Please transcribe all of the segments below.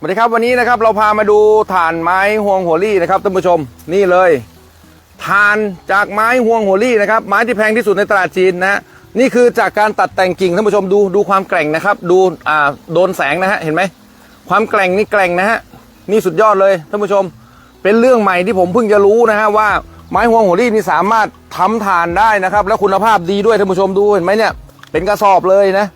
สวัสดีครับวันนี้นะครับเราพามาดูถ่านไม้ห่วงหัวลี่นะครับท่านผู้ชมนี่เลยถ่านจากไม้ห่วงหัวลี่นะครับไม้ที่แพงที่สุดในตลาดจีนนะนี่คือจากการตัดแต่งกิ่งท่านผู้ชมดูดูความแกร่งนะครับ ดูอ่าโดนแสงนะฮะเห็นไหมความแกร่งนี่แกร่งนะฮะนี่สุดยอดเลยท่านผู้ชม เป็นเรื่องใหม่ที่ผมเพิ่งจะรู้นะฮะว่าไม้ห่วงหัวลี่นี่สามารถทำถ่านได้นะครับ แล้วคุณภาพดีด้วยท่านผู้ชมดูเห็นไหมเนี่ยเป็นกระสอบเลยนะ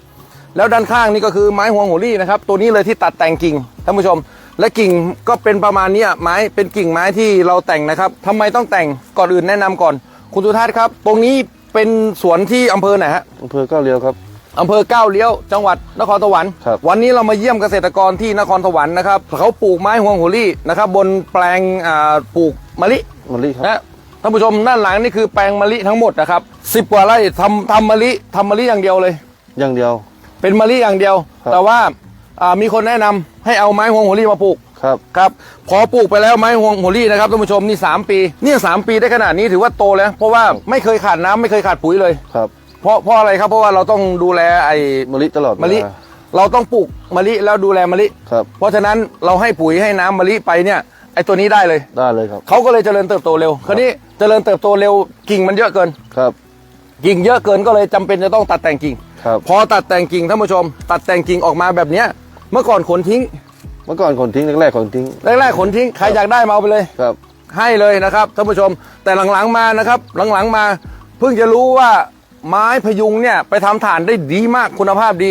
แล้วด้านข้างนี่ก็คือไม้ห่วงหัวลี่นะครับ ตัวนี้เลยที่ตัดแต่งกิ่งท่านผู้ชม และกิ่งก็เป็นประมาณเนี้ยไม้เป็นกิ่งไม้ที่เราแต่งนะครับทำไมต้องแต่งก่อนอื่นแนะนำก่อน คุณสุทัศน์ครับ ตรงนี้เป็นสวนที่อำเภอไหนฮะอำเภอก้าวเลี้ยวครับอำเภอก้าวเลี้ยวจังหวัดนครสวรรค์ครับวันนี้เรามาเยี่ยมเกษตรกรที่นครสวรรค์นะครับเขาปลูกไม้ห่วงหัวลี่นะครับ บนแปลงอ่าปลูกมะลิมะลิครับนะท่านผู้ชมด้านหลังนี่คือแปลงมะลิทั้งหมดนะครับสิบกว่าไร่ทำทำมะลิทำมะลิอย่างเดียวเลย อย่างเดียว เป็นมะลิอย่างเดียว ครับ แต่ว่าอ่ามีคนแนะนำให้เอาไม้ฮวงหัวลี่มาปลูกครับ ครับพอปลูกไปแล้วไม้ฮวงหัวลี่นะครับท่านผู้ชมนี่ 3 ปีเนี่ยสามปีได้ขนาดนี้ถือว่าโตแล้ว เพราะว่าไม่เคยขาดน้ำไม่เคยขาดปุ๋ยเลย ครับเพราะเพราะอะไรครับเพราะว่าเราต้องดูแลไอ้มะลิตลอดมะลิเวลาเราต้องปลูกมะลิแล้วดูแลมะลิ ครับ เพราะฉะนั้นเราให้ปุ๋ยให้น้ำมะลิไปเนี่ยไอ้ตัวนี้ได้เลย ได้เลยครับ เขาก็เลยเจริญเติบโตเร็ว คราวนี้เจริญเติบโตเร็วกิ่งมันเยอะเกิน ครับ กิ่งเยอะเกินก็เลยจำเป็นจะต้องตัดแต่งกิ่ง ครับพอตัดแต่งกิ่งท่านผู้ชม ตัดแต่งกิ่งออกมาแบบเนี้ยเมื่อก่อนขนทิ้ง เมื่อก่อนคนทิ้งแรกๆคนทิ้งแรกๆขนทิ้งใครอยากได้มาเอาไปเลย ครับ ให้เลยนะครับท่านผู้ชม แต่หลังๆมานะครับ หลังๆมา เพิ่งจะรู้ว่าไม้พยุงเนี่ยไปทำฐานได้ดีมากคุณภาพดี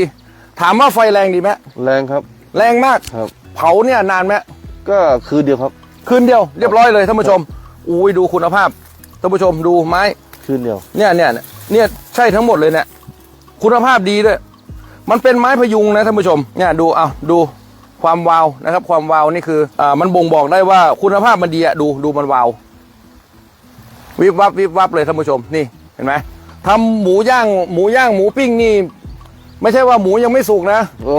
ถามว่าไฟแรงดีไหมแรงครับ แรงมากครับ เผาเนี่ยนานไหมก็คืนเดียวครับ คืนเดียวเรียบร้อยเลยท่านผู้ชมอุ้ยดูคุณภาพท่านผู้ชมดูไม้คืนเดียวเนี่ยเนี่ยเนี่ยใช่ทั้งหมดเลยเนี่ย คุณภาพดีด้วย มันเป็นไม้พยุงนะท่านผู้ชม เนี่ยดูเอาดูความวาวนะครับ ความวาวนี่คืออ่ามันบ่งบอกได้ว่าคุณภาพมันดีอะดูดูมันวาว วิบวับวิบวับเลยท่านผู้ชมนี่เห็นไหมทำหมูย่างหมูย่างหมูปิ้งนี่ ไม่ใช่ว่าหมูยังไม่สุกนะ โอ้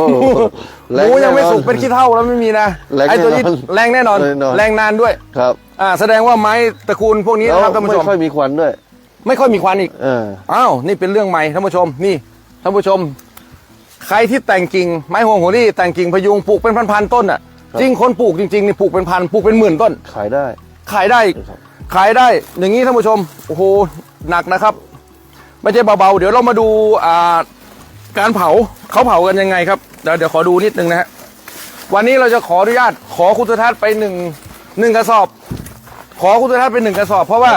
หมูยังไม่สุกเป็นขี้เท่าแล้วไม่มีนะแรงไอ้ตัวนี้แน่นอนแรงแน่นอนแน่นอน แรงนานด้วย ครับอ่า แสดงว่าไม้ตระกูลพวกนี้แล้วนะครับท่านผู้ไม่ชมค่อยมีควันด้วย ไม่ค่อยมีควันอีก เออ อ้าว นี่เป็นเรื่องใหม่ท่านผู้ชม นี่ ท่านผู้ชม ใครที่แต่งกิ่งไม้ห่วงหัวรี่แต่งกิ่งพยุงปลูกเป็นพันๆต้นอะครับ จริงคนปลูกจริงๆนี่ปลูกเป็นพันปลูกเป็นหมื่นต้น ขายได้ ขายได้อีกครับ ขายได้อย่างนี้ท่านผู้ชมโอ้โหหนักนะครับ ไม่ใช่เบาๆ เดี๋ยวเรามาดูอ่าการเผาเขาเผากันยังไงครับเดี๋ยวเดี๋ยวขอดูนิดนึงนะฮะวันนี้เราจะขออนุญาตขอคุณสุทัศน์ไปหนึ่งหนึ่งกระสอบ ขอคุณสุทัศน์ไปหนึ่งกระสอบ เพราะว่า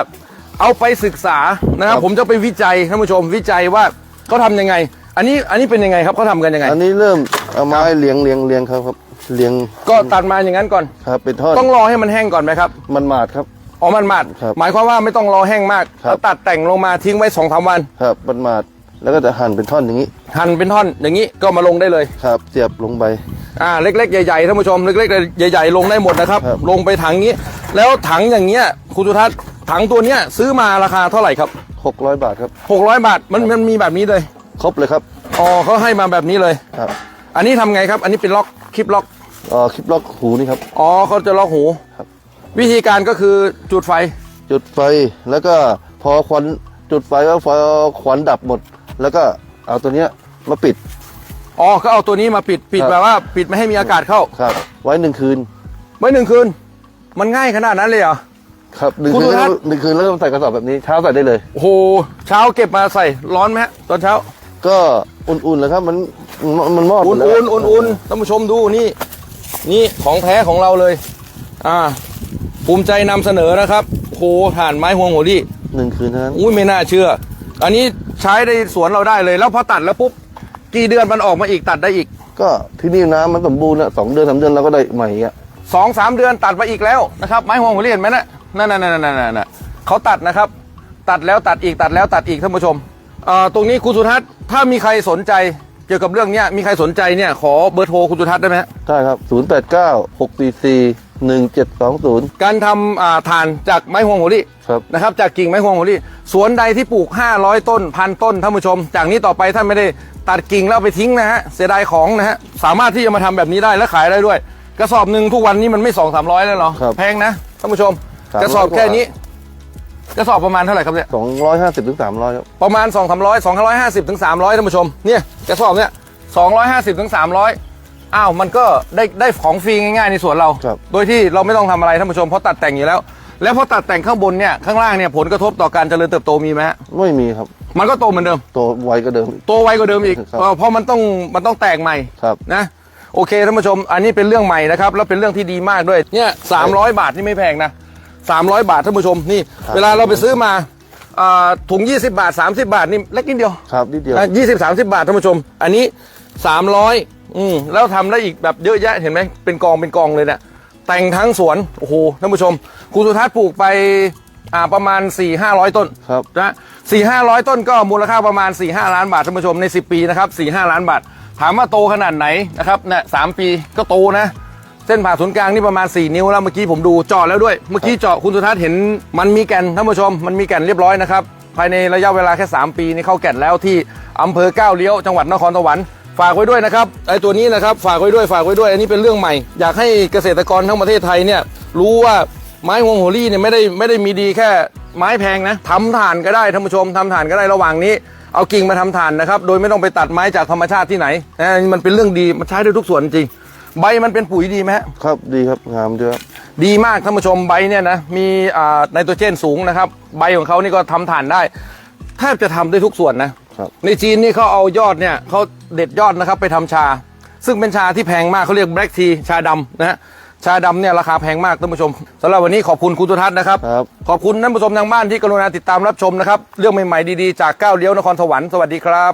เอาไปศึกษานะครับ ผมจะไปวิจัยท่านผู้ชมวิจัยว่า เขาทำยังไง อันนี้อันนี้เป็นยังไงครับเขาทำกันยังไง อันนี้เริ่มเอาไม้เลี้ยงเลี้ยงเลี้ยงครับครับเลี้ยงก็ตัดมาอย่างนั้นก่อน ครับเป็นท่อนต้องรอให้มันแห้งก่อนไหมครับ มันหมาดครับ อ๋อมันหมาดครับหมายความว่าไม่ต้องรอแห้งมากครับเราตัดแต่งลงมาทิ้งไว้สองสามวัน ครับมันหมาดแล้วก็จะหั่นเป็นท่อนอย่างนี้หั่นเป็นท่อนอย่างนี้ก็มาลงได้เลย ครับเสียบลงไป อ่าเล็กๆใหญ่ๆท่านผู้ชมเล็กๆใหญ่ๆลงได้หมดนะครับ ครับ ลงไปถังนี้ แล้วถังอย่างเงี้ยคุณสุทัศน์ถังตัวเนี้ยซื้อมาราคาเท่าไหร่ครับ 600 บาทครับ 600 บาทมันมันมีแบบนี้เลย ครบเลยครับ อ๋อเขาให้มาแบบนี้เลย ครับ อันนี้ทำไงครับ อันนี้เป็นล็อกคลิปล็อก เอ่อคลิปล็อกหูนี่ครับ อ๋อเขาจะล็อกหูครับ วิธีการก็คือจุดไฟ จุดไฟแล้วก็พอควันจุดไฟแล้วพอควันดับหมด แล้วก็เอาตัวเนี้ยมาปิด อ๋อก็เอาตัวนี้มาปิดปิดครับ แบบว่าปิดไม่ให้มีอากาศเข้า ครับ ไว้หนึ่งคืน ไว้หนึ่งคืน มันง่ายขนาดนั้นเลยเหรอ ครับหนึ่งคุณคืนสุทัศน์หนึ่งคืนแล้วก็ใส่กระสอบแบบนี้เช้าใส่ได้เลย โอ้โหเช้าเก็บมาใส่ร้อนไหมฮะตอนเช้า ก็อุ่นๆเลยครับมันมันมันมอดหมอุ่ดนแล้วอุ่นอุ่นอุ่นท่านผู้ชมดูนี่ นี่ของแท้ของเราเลย อ่า ภูมิใจนำเสนอนะครับโอ้โหถ่านไม้ห่วงหัวลี่หนึ่งคืนเท่านั้นอุ้ยไม่น่าเชื่อ อันนี้ใช้ในสวนเราได้เลย แล้วพอตัดแล้วปุ๊บกี่เดือนมันออกมาอีกตัดได้อีกก็ที่นี่น้ำมันสมบูรณ์แล้วสองเดือนสามเดือนเราก็ได้ใหม่อะสองสามเดือนตัดมาอีกแล้วนะครับไม้ห่วงหัวลี่เห็นไหมนะ นั่นนั่นนั่นนั่นนั่นเขาตัดนะครับ ตัดแล้วตัดอีกตัดแล้วตัดอีกท่านผู้ชมเอ่อตรงนี้คุณสุทัศน์ถ้ามีใครสนใจเกี่ยวกับเรื่องเนี้ยมีใครสนใจเนี่ยขอเบอร์โทรคุณสุทัศน์ได้ไหมฮะได้ครับศูนย์แปดเก้าหกสี่สี่หนึ่งเจ็ดสองศูนย์การทำอ่าถ่านจากไม้ห่วงหัวลี่ครับนะครับจากกิ่งไม้ห่วงหัวลี่สวนใดที่ปลูก 500 ต้นพันต้นท่านผู้ชม จากนี้ต่อไปท่านไม่ได้ตัดกิ่งแล้วเอาไปทิ้งนะฮะเสียดายของนะฮะสามารถที่จะมาทำแบบนี้ได้และขายได้ด้วย กระสอบหนึ่งทุกวันนี้มันไม่สองสามร้อยแล้วเหรอครับแพงนะท่านผู้ชม300 กระสอบแค่นี้กระสอบประมาณเท่าไหร่ครับเนี่ยสองร้อยห้าสิบถึงสามร้อยครับประมาณ2 3 0 0 2 5 0ถึง300ท่านผู้ชมเนี่ยกระสอบเนี่ย250ถึง300อ้าวมันก็ได้ได้ของฟรีง่ายๆในสวนเราครับโดยที่เราไม่ต้องทำอะไรท่านผู้ชมเพราะตัดแต่งอยู่แล้ว แล้วพอตัดแต่งข้างบนเนี่ยข้างล่างเนี่ยผลกระทบต่อการเจริญเติบโตมีไหมฮะไม่มีครับ มันก็โตเหมือนเดิมโตไวก็เดิมอีกโตไวกว่าเดิมอีกครับเออเพราะมันต้องมันต้องแตกใหม่ครับนะโอเคท่านผู้ชม อันนี้เป็นเรื่องใหม่นะครับแล้วเป็นเรื่องที่ดีมากด้วยเนี่ยสามร้อยบาทนี่ไม่แพงนะ สามร้อยบาทท่านผู้ชมนี่ เวลาเราไปซื้อมาอ่าถุง 20 บาท 30 บาทนี่เล็กนิดเดียวครับนิดเดียวยี่สิบสามสิบาทท่านผู้ชม อันนี้สามร้อยอืมแล้วทำได้อีกแบบเยอะแยะเห็นไหมเป็นกองเป็นกองเลยเนี่ยแต่งทั้งสวนโอ้โหท่านผู้ชมคุณสุทัศน์ปลูกไปอ่าประมาณ4ี่ห้าร้อยต้น ครับ นะสี่ห้าร้อยต้นก็มูลค่าประมาณ4ี่ห้าล้านบาทท่านผู้ชมใน 10 ปีนะครับสี่ห้าล้านบาท ถามว่าโตขนาดไหนนะครับเนี่ยสามปีก็โตนะ เส้นผ่าศูนย์กลางนี่ประมาณ 4 นิ้วแล้วเมื่อกี้ผมดูเจาะแล้วด้วย เมื่อกี้เจาะคุณสุทัศน์เห็นมันมีแก่นท่านผู้ชม มันมีแก่นเรียบร้อยนะครับ ภายในระยะเวลาแค่ 3 ปีนี่เข้าแก่นแล้วที่อำเภอก้าวเลี้ยวจังหวัดนครสวรรค์ฝากไว้ด้วยนะครับไอตัวนี้นะครับฝากไว้ด้วยฝากไว้ด้วย อันนี้เป็นเรื่องใหม่ อยากให้เกษตรกรทั้งประเทศไทยเนี่ยรู้ว่าไม้ฮวงโหรี่เนี่ยไม่ได้ไม่ได้มีดีแค่ไม้แพงนะทำถ่านก็ได้ท่านผู้ชมทำถ่านก็ได้ระหว่างนี้เอากิ่งมาทำถ่านนะครับโดยไม่ต้องไปตัดไม้จากธรรมชาติที่ไหนนะมันเป็นเรื่องดีมันใช้ได้ทุกส่วนจริง ใบมันเป็นปุ๋ยดีไหมฮะครับดีครับงามด้วยครับดีมากท่านผู้ชมใบเนี่ยนะมีอ่าไนโตรเจนสูงนะครับ ใบของเขานี่ก็ทำถ่านได้แทบจะทำได้ทุกส่วนนะ ครับ ในจีนนี่เขาเอายอดเนี่ยเขาเด็ดยอดนะครับไปทำชา ซึ่งเป็นชาที่แพงมากเขาเรียกแบล็กทีชาดำนะฮะชาดำเนี่ยราคาแพงมากท่านผู้ชมสำหรับวันนี้ขอบคุณคุณตุทัศน์นะครับ ครับ ขอบคุณท่านผู้ชมทางบ้านที่กรุณาติดตามรับชมนะครับ เรื่องใหม่ๆดีๆ จากก้าวเลี้ยวนครสวรรค์สวัสดีครับ